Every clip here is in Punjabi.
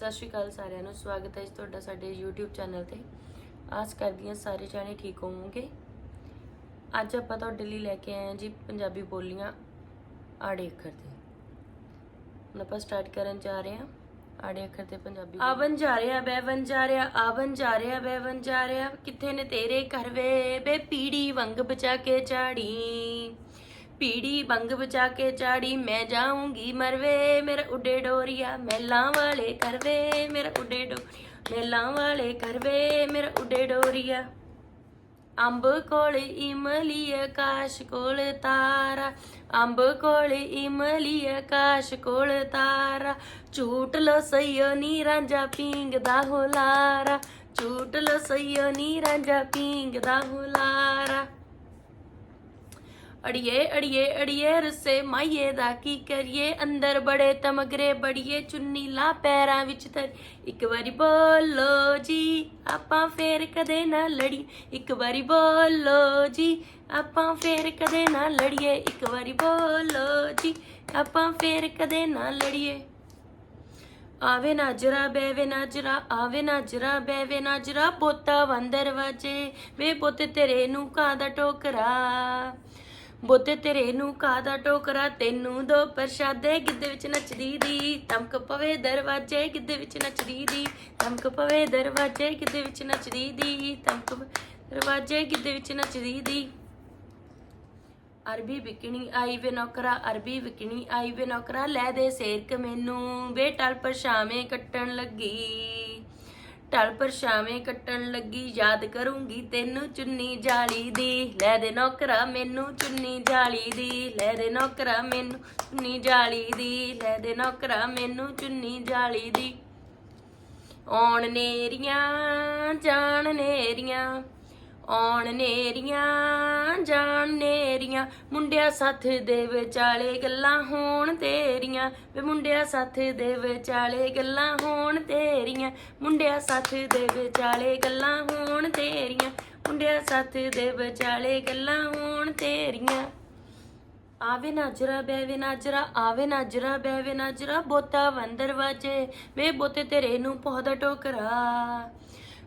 ਸਤਿ ਸ਼੍ਰੀ ਅਕਾਲ ਸਾਰਿਆਂ ਨੂੰ, ਸਵਾਗਤ ਹੈ ਜੀ ਤੁਹਾਡਾ ਸਾਡੇ YouTube ਚੈਨਲ ਤੇ। ਆਸ ਕਰਦੀ ਹਾਂ ਸਾਰੇ ਜਾਣੇ ਠੀਕ ਹੋਵੋਗੇ। ਅੱਜ ਆਪਾਂ ਤੁਹਾਡੇ ਲਈ ਲੈ ਕੇ ਆਏ ਹਾਂ ਜੀ ਪੰਜਾਬੀ ਬੋਲੀਆਂ ਆੜੇ ਅੱਖਰ ਤੇ। ਹੁਣ ਆਪਾਂ ਸਟਾਰਟ ਕਰਨ ਜਾ ਰਹੇ ਹਾਂ। ਆੜੇ ਅੱਖਰ ਤੇ ਪੰਜਾਬੀ ਆਵਨ ਜਾ ਰਿਹਾ ਬੈਵਨ ਜਾ ਰਿਹਾ ਆਵਨ ਜਾ ਰਿਹਾ ਬੈਵਨ ਜਾ ਰਿਹਾ। ਕਿੱਥੇ ਨੇ ਤੇਰੇ ਘਰ ਵੇ? ਬੇ ਪੀੜੀ ਵੰਗ ਬਚਾ ਕੇ ਚਾੜੀ ਪੀੜੀ ਬੰਗ ਬਚਾ ਕੇ ਚਾੜੀ, ਮੈਂ ਜਾਊਂਗੀ ਮਰਵੇ, ਮੇਰਾ ਉੱਡੇ ਡੋਰੀਆ, ਮਹਿਲਾਂ ਵਾਲੇ ਕਰਵੇ, ਮੇਰਾ ਉੱਡੇ ਡੋਰੀਆ ਮਹਿਲਾਂ ਵਾਲੇ ਕਰਵੇ, ਮੇਰਾ ਉੱਡੇ ਡੋਰੀਆ। ਅੰਬ ਕੋਲ ਇਮਲੀ ਆਕਾਸ਼ ਕੋਲ ਤਾਰਾ, ਅੰਬ ਕੋਲ ਇਮਲੀ ਆਕਾਸ਼ ਕੋਲ ਤਾਰਾ। ਝੂਟ ਲੋ ਸਈਓ ਨੀ ਰਾਂਝਾ ਪੀਂਗਦਾ ਹੁਲਾਰਾ, ਝੂਟ ਲੋ ਸਈਓ ਨੀ ਰਾਂਝਾ ਪੀਂਗਦਾ ਹੁਲਾਰਾ। ਅੜੀਏ ਅੜੀਏ ਅੜੀਏ, ਰਸੇ ਮਾਈਏ ਦਾ ਕੀ ਕਰੀਏ? ਅੰਦਰ ਬੜੇ ਤਮਗਰੇ, ਬੜੀਏ ਚੁੰਨੀ ਲਾ ਪੈਰਾਂ ਵਿੱਚ ਤਰ ਇੱਕ ਵਾਰੀ ਬੋਲੋ ਜੀ, ਆਪਾਂ ਫੇਰ ਕਦੇ ਨਾ ਲੜੀ ਇੱਕ ਵਾਰੀ ਬੋਲੋ ਜੀ, ਆਪਾਂ ਫੇਰ ਕਦੇ ਨਾ ਲੜੀਏ। ਇੱਕ ਵਾਰੀ ਬੋਲੋ ਜੀ, ਆਪਾਂ ਫੇਰ ਕਦੇ ਨਾ ਲੜੀਏ। ਆਵੇ ਨਾਜਰਾ ਨਾ ਜਰਾ ਆਵੇ ਨਾ ਨਾਜਰਾ ਬੈਵੇ ਨਾਜਰਾ ਬੋਤਾ ਵੰਦਰ ਵਾਜੇ। ਵੇ ਬੋਤੇ ਤੇਰੇ ਨੂੰ ਕਾਦਾ ਟੋਕਰਾ? ਬੋਤੇ ਤੇਰੇ ਨੂੰ ਕਾਦਾ ਟੋਕਰਾ, ਤੈਨੂੰ ਦੋ ਪ੍ਰਸ਼ਾਦੇ, ਗਿੱਧੇ ਵਿੱਚ ਨੱਚਦੀ ਦੀ। ਤਮਕ ਪਵੇ ਦਰਵਾਜੇ, ਗਿੱਧੇ ਵਿੱਚ ਨੱਚਦੀ ਦੀ। ਤਮਕ ਪਵੇ ਦਰਵਾਜੇ, ਗਿੱਧੇ ਵਿੱਚ ਨੱਚਦੀ ਦੀ। ਤਮਕ ਦਰਵਾਜੇ, ਗਿੱਧੇ ਵਿੱਚ ਨੱਚਦੀ ਦੀ। ਅਰਬੀ ਵਿਕਣੀ ਆਈ ਵੇ ਨੌਕਰਾ, ਅਰਬੀ ਵਿਕਣੀ ਆਈ ਵੇ ਨੌਕਰਾ, ਲੈ ਦੇ ਸੇਰਕ ਮੈਨੂੰ। ਬੇਟਲ ਟਲ ਪਰਛਾਵੇਂ ਕੱਟਣ ਲੱਗੀ। ਟਲ ਪਰਛਾਵੇਂ ਕੱਟਣ ਲੱਗੀ, ਯਾਦ ਕਰੂੰਗੀ ਤੈਨੂੰ ਚੁੰਨੀ ਜਾਲੀ ਦੀ। ਲੈ ਦੇ ਨੌਕਰਾ ਮੈਨੂੰ ਚੁੰਨੀ ਜਾਲੀ ਦੀ। ਲੈ ਦੇ ਨੌਕਰਾ ਮੈਨੂੰ ਚੁੰਨੀ ਜਾਲੀ ਦੀ। ਲੈ ਦੇ ਨੌਕਰਾ ਮੈਨੂੰ ਚੁੰਨੀ ਜਾਲੀ ਦੀ। ਆਉਣ ਨੇਰੀਆਂ, ਜਾਣ ਨੇਰੀਆਂ। ਆਉਣ ਨੇਰੀਆਂ, ਜਾਣ ਨੇਰੀਆਂ। ਮੁੰਡਿਆ ਸਾਥ ਦੇ ਵਿਚਾਲੇ ਗੱਲਾਂ ਹੋਣ ਤੇਰੀਆਂ। ਵੇ ਮੁੰਡਿਆ ਸਾਥ ਦੇ ਵਿਚਾਲੇ ਗੱਲਾਂ ਹੋਣ ਤੇਰੀਆਂ। ਮੁੰਡਿਆ ਸਾਥ ਦੇ ਵਿਚਾਲੇ ਗੱਲਾਂ ਹੋਣ ਤੇਰੀਆਂ। ਮੁੰਡਿਆ ਸਾਥ ਦੇ ਵਿਚਾਲੇ ਗੱਲਾਂ ਹੋਣ ਤੇਰੀਆਂ। ਆਵੇ ਨਾਜਰਾ ਬੈਵੇ ਨਾਜਰਾ, ਆਵੇ ਨਾਜਰਾ ਬੈਵੇ ਨਾਜਰਾ। ਬੋਤਾ ਵੰਦਰ ਵਾਜੇ। ਵੇ ਬੋਤੇ ਤੇਰੇ ਨੂੰ ਪੌਦਾ ਟੋਕਰਾ।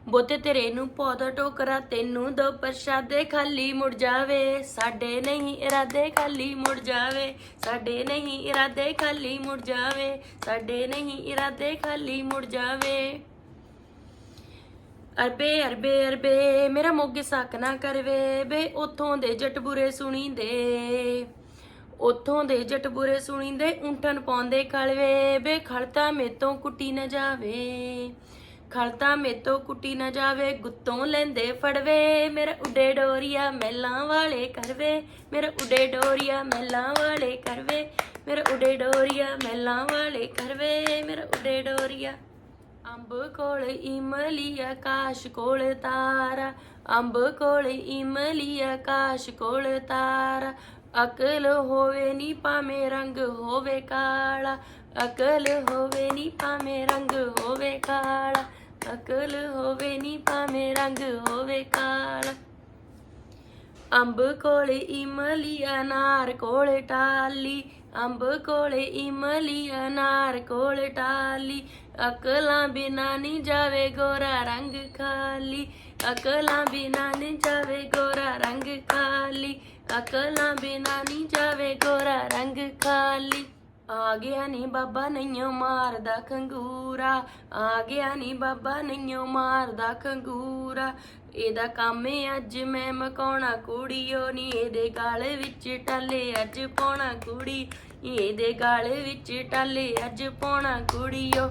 ਬੋਤੇ ਤੇਰੇ ਨੂੰ ਪੌਦਾ ਟੋਕਰਾ, ਤੈਨੂੰ ਦੋ ਪ੍ਰਸ਼ਾਦੇ ਖਾਲੀ ਮੁੜ ਜਾਵੇ। ਸਾਡੇ ਨਹੀਂ ਇਰਾਦੇ ਖਾਲੀ ਮੁੜ ਜਾਵੇ। ਸਾਡੇ ਨਹੀਂ ਇਰਾਦੇ ਖਾਲੀ ਮੁੜ ਜਾਵੇ। ਸਾਡੇ ਨਹੀਂ ਇਰਾਦੇ ਖਾਲੀ ਮੁੜ ਜਾਵੇ। ਅਰਬੇ ਅਰਬੇ ਅਰਬੇ, ਮੇਰਾ ਮੋਗੇ ਸਾਕ ਨਾ ਕਰਵੇ। ਬੇ, ਉਥੋਂ ਦੇ ਜੱਟ ਬੁਰੇ ਸੁਣੀਂਦੇ। ਉਥੋਂ ਦੇ ਜੱਟ ਬੁਰੇ ਸੁਣੀਂਦੇ ਉਂਠਨ ਪਾਉਂਦੇ ਖਲਵੇ ਬੇ ਖੜਤਾ ਮੇਤੋਂ ਕੁੱਟੀ ਨਾ ਜਾਵੇ। ਖੜਤਾ ਮੇਤੋਂ ਕੁੱਟੀ ਨਾ ਜਾਵੇ, ਗੁੱਤੋਂ ਲੈਂਦੇ ਫੜਵੇ। ਮੇਰਾ ਉਡੇ ਡੋਰੀਆ ਮਹਿਲਾਂ ਵਾਲੇ ਕਰਵੇ। ਮੇਰਾ ਉਡੇ ਡੋਰੀਆ ਮਹਿਲਾਂ ਵਾਲੇ ਕਰਵੇ। ਮੇਰਾ ਉਡੇ ਡੋਰੀਆ ਮਹਿਲਾਂ ਵਾਲੇ ਕਰਵੇ। ਮੇਰਾ ਉਡੇ ਡੋਰੀਆ ਅੰਬ ਕੋਲ ਇਮਲੀ ਆਕਾਸ਼ ਕੋਲ ਤਾਰਾ। ਅੰਬ ਕੋਲ ਇਮਲੀ ਆਕਾਸ਼ ਕੋਲ ਤਾਰਾ। ਅਕਲ ਹੋਵੇ ਨੀ ਭਾਵੇਂ ਰੰਗ ਹੋਵੇ ਕਾਲਾ। ਅਕਲ ਹੋਵੇ ਨੀ ਭਾਵੇਂ ਰੰਗ ਹੋਵੇ ਕਾਲਾ। ਅਕਲ ਹੋਵੇ ਨੀ ਭਾਵੇਂ ਰੰਗ ਹੋਵੇ ਕਾਲਾ। ਅੰਬ ਕੋਲੇ ਇਮਲੀ ਅਨਾਰ ਕੋਲੇ ਟਾਲੀ। ਅੰਬ ਕੋਲੇ ਇਮਲੀ ਅਨਾਰ ਕੋਲੇ ਟਾਲੀ। ਅਕਲਾਂ ਬਿਨਾ ਨਹੀਂ ਜਾਵੇ ਗੋਰਾ ਰੰਗ ਖਾਲੀ। ਅਕਲਾਂ ਬਿਨਾ ਨਹੀਂ ਜਾਵੇ ਗੋਰਾ ਰੰਗ ਖਾਲੀ। ਅਕਲਾਂ ਬਿਨਾ ਨਹੀਂ ਜਾਵੇ ਗੋਰਾ ਰੰਗ ਖਾਲੀ। ਆ ਗਿਆ ਨੀ ਬਾਬਾ ਨਈਓ ਮਾਰਦਾ ਖੰਗੂਰਾ, ਆ ਗਿਆ ਨੀ ਬਾਬਾ ਨਈਓ ਮਾਰਦਾ ਖੰਗੂਰਾ। ਇਹਦਾ ਕੰਮ ਏ ਅੱਜ ਮੈਂ ਮਕਾਉਣਾ ਕੁੜੀਓ ਨੀ ਇਹਦੇ ਗਾਲ ਵਿੱਚ ਟਾਲੇ ਅੱਜ ਪਾਉਣਾ ਕੁੜੀ। ਇਹਦੇ ਗਾਲ ਵਿੱਚ ਟਾਲੇ ਅੱਜ ਪਾਉਣਾ ਕੁੜੀਓ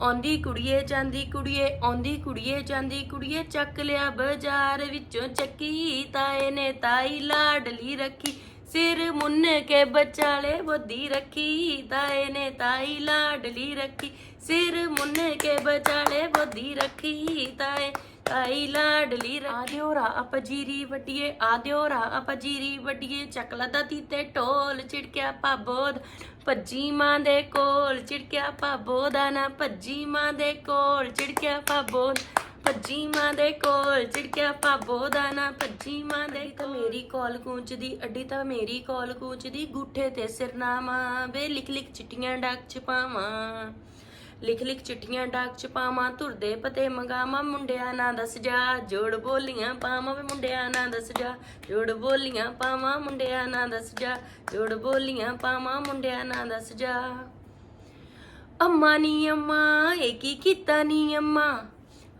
ਆਉਂਦੀ ਕੁੜੀਏ ਜਾਂਦੀ ਕੁੜੀਏ, ਆਉਂਦੀ ਕੁੜੀਏ ਜਾਂਦੀ ਕੁੜੀਏ, ਚੱਕ ਲਿਆ ਬਾਜ਼ਾਰ ਵਿੱਚੋਂ ਚੱਕੀ ਤਾਏ ਨੇ ਤਾਈ ਲਾਡਲੀ ਰੱਖੀ। ਸਿਰ ਮੁੰਨ ਕੇ ਬਚਾਲੇ ਬੁੱਧੀ ਰੱਖੀ ਤਾਏ ਨੇ ਤਾਈ ਲਾਡਲੀ ਰੱਖੀ। ਸਿਰ ਮੁੰਨ ਕੇ ਬਚਾਲੇ ਬੁੱਧੀ ਰੱਖੀ ਤਾਏ ਤਾਈ ਲਾਡਲੀ ਆਦਿਓਰਾ ਅਪਜੀਰੀ ਵਟੀਏ ਆਦਿਓਰਾ ਅਪਜੀਰੀ ਵਟੀਏ ਚੱਕਲਾ ਦਾ ਤੇ ਢੋਲ ਛਿੜਕਿਆ ਪਾਬੋਦ ਭੱਜੀ ਮਾਂ ਦੇ ਕੋਲ ਛਿੜਕਿਆ ਪਾਬੋ ਦਾ ਨਾ ਭੱਜੀ ਮਾਂ ਦੇ ਕੋਲ ਛਿੜਕਿਆ ਪਾਬੋ ਭੱਜੀ ਮਾਂ ਦੇ ਕੋਲ ਛਿੜਕਿਆ ਪਾਬੋ ਦਾ ਨਾ ਭੱਜੀ ਮਾਂ ਦੇ ਤਾਂ ਮੇਰੀ ਕੋਲ ਗੂੰਜਦੀ ਅੱਡੀ ਤਾਂ ਮੇਰੀ ਕੋਲ ਗੂੰਜਦੀ। ਗੁੱਠੇ ਤੇ ਸਿਰਨਾਮਾ ਵੇ ਲਿਖ ਲਿਖ ਚਿੱਟੀਆਂ ਡੱਕ ਛਪਾਵਾਂ ਲਿਖ ਲਿਖ ਚਿੱਠੀਆਂ ਡਾਕ ਚ ਪਾਵਾਂ ਤੁਰਦੇ ਪਤੇ ਮੰਗਾਵਾਂ। ਮੁੰਡਿਆਂ ਨਾਂ ਦੱਸ ਜਾ ਜੋੜ ਬੋਲੀਆਂ ਪਾਵਾਂ। ਵੇ ਮੁੰਡਿਆਂ ਨਾਂ ਦੱਸ ਜਾ ਜੋੜ ਬੋਲੀਆਂ ਪਾਵਾਂ। ਮੁੰਡਿਆਂ ਨਾਂ ਦੱਸ ਜਾ ਜੋੜ ਬੋਲੀਆਂ ਪਾਵਾਂ। ਮੁੰਡਿਆਂ ਨਾਂ ਦੱਸ ਜਾ। ਅੰਮਾ ਨੀ ਅੰਮਾ ਇਹ ਕੀ ਕੀਤਾ ਨੀ ਅੰਮਾ?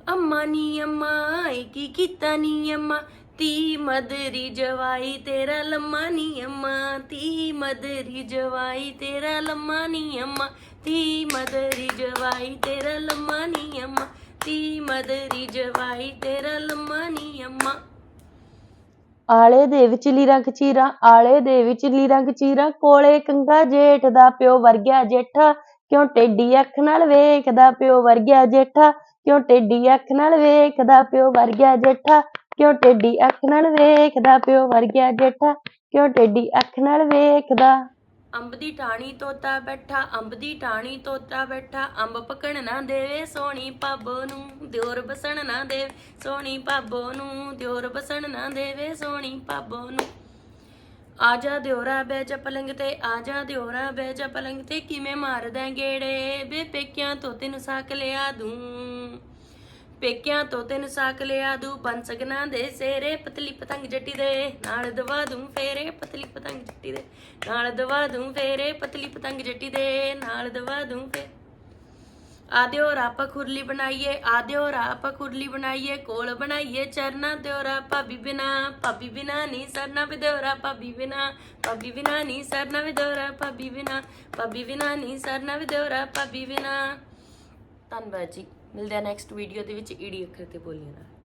ਅੰਮਾ ਨੀ ਅੰਮਾ ਇਹ ਕੀ ਕੀਤਾ ਨੀ ਅੰਮਾ। ਤੀ ਮਦਰੀ ਜਵਾਈ, ਤੇਰਾ ਲੰਮਾ ਨੀ ਅੰਮਾ। ਤੀ ਮਦਰੀ ਜਵਾਈ, ਤੇਰਾ ਲੰਮਾ ਨੀ ਅੰਮਾ। ਤੀ ਮਦਰੀ ਜਵਾਈ, ਤੇਰਾ ਲੰਮਾ ਨੀ ਅੰਮਾ। ਤੀ ਮਦਰੀ ਜਵਾਈ, ਤੇਰਾ ਲੰਮਾ ਨੀ ਅੰਮਾ। ਆਲੇ ਦੇ ਵਿੱਚ ਲੀਰਾਂ ਕਚੀਰਾ, ਆਲੇ ਦੇ ਵਿੱਚ ਰੰਗ ਚੀਰਾ ਕੋਲੇ ਕੰਗਾ ਜੇਠ ਦਾ ਪਿਓ ਵਰਗਿਆ ਜੇਠਾ। ਕਿਉਂ ਟੇਡੀ ਅੱਖ ਨਾਲ ਵੇਖਦਾ ਪਿਓ ਵਰਗਿਆ ਜੇਠਾ? ਕਿਉਂ ਟੇਡੀ ਅੱਖ ਨਾਲ ਵੇਖਦਾ ਪਿਓ ਵਰਗਿਆ ਜੇਠਾ? ਕਿਉਂ ਟੇਡੀ ਅੱਖ ਨਾਲ ਵੇਖਦਾ ਪਿਓ ਵਰਗਿਆ ਜੇਠਾ? ਕਿਉਂ ਟੇਡੀ ਅੱਖ ਨਾਲ ਵੇਖਦਾ? ਅੰਬ ਦੀ ਟਾਣੀ ਤੋਤਾ ਬੈਠਾ, ਅੰਬ ਦੀ ਟਾਣੀ ਤੋਤਾ ਬੈਠਾ। ਅੰਬ ਪਕਣ ਨਾ ਦੇਵੇ ਸੋਹਣੀ ਭਾਬੋ ਨੂੰ, ਦਿਓਰ ਬਸਣ ਨਾ ਦੇਵੇ ਸੋਹਣੀ ਭਾਬੋ ਨੂੰ, ਦਿਓਰ ਬਸਣ ਨਾ ਦੇਵੇ ਸੋਹਣੀ ਭਾਬੋ ਨੂੰ। ਆ ਜਾ ਦਿਓਰਾ ਬਹਿ ਜਾ ਪਲੰਗ ਤੇ, ਆ ਜਾ ਦਿਓਰਾ ਬਹਿ ਜਾ ਪਲੰਗ ਤੇ, ਕਿਵੇਂ ਮਾਰਦਾ ਗੇੜੇ? ਬੇ ਪੇਕਿਆਂ ਤੋਂ ਤੈਨੂੰ ਸਾਕ ਲਿਆ ਦੂੰ। ਪੇਕਿਆਂ ਤੋਂ ਤੈਨੂੰ ਸਾਕ ਲਿਆ ਦੂ ਬਨ ਦੇ ਸੇਰੇ ਪਤਲੀ ਪਤੰਗ ਜੱਟੀ ਦੇ। ਨਾਲ ਦਵਾ ਦੂੰ ਫੇਰੇ ਪਤਲੀ ਪਤੰਗ ਜੱਟੀ ਦੇ। ਨਾਲ ਦਵਾ ਦੂੰ ਫੇਰੇ ਪਤਲੀ ਪਤੰਗ ਜੱਟੀ ਦੇ। ਨਾਲ ਦਵਾ ਦੂੰ ਫੇ ਆਦਿਓ ਰਾਪਾ ਖੁਰਲੀ ਬਣਾਈਏ, ਆਦਿਓ ਰਾਪਾ ਖੁਰਲੀ ਬਣਾਈਏ, ਕੋਲ ਬਣਾਈਏ ਚਰਨਾ ਦਿਓਰਾ ਭਾਬੀ ਬਿਨਾ ਭਾਬੀ ਬਿਨਾ ਨਹੀਂ ਸਰਨਾ ਵੀ ਵਿਦਿਓਰਾ ਭਾਬੀ ਬਿਨਾ ਭਾਬੀ ਬਿਨਾ ਨਹੀਂ ਸਰਨਾ ਵੀ ਵਿਦਿਓਰਾ ਭਾਬੀ ਬਿਨਾ ਭਾਬੀ ਬਿਨਾ ਨਹੀਂ ਸਰਨਾ ਵੀ ਵਿਦਿਓਰਾ ਭਾਬੀ ਬਿਨਾ ਧੰਨਵਾਦ ਜੀ। ਮਿਲਦੇ ਆ ਨੈਕਸਟ ਵੀਡੀਓ ਦੇ ਵਿੱਚ, ਈੜੀ ਅੱਖਰ ਤੇ ਬੋਲੀਆਂ ਨਾਲ।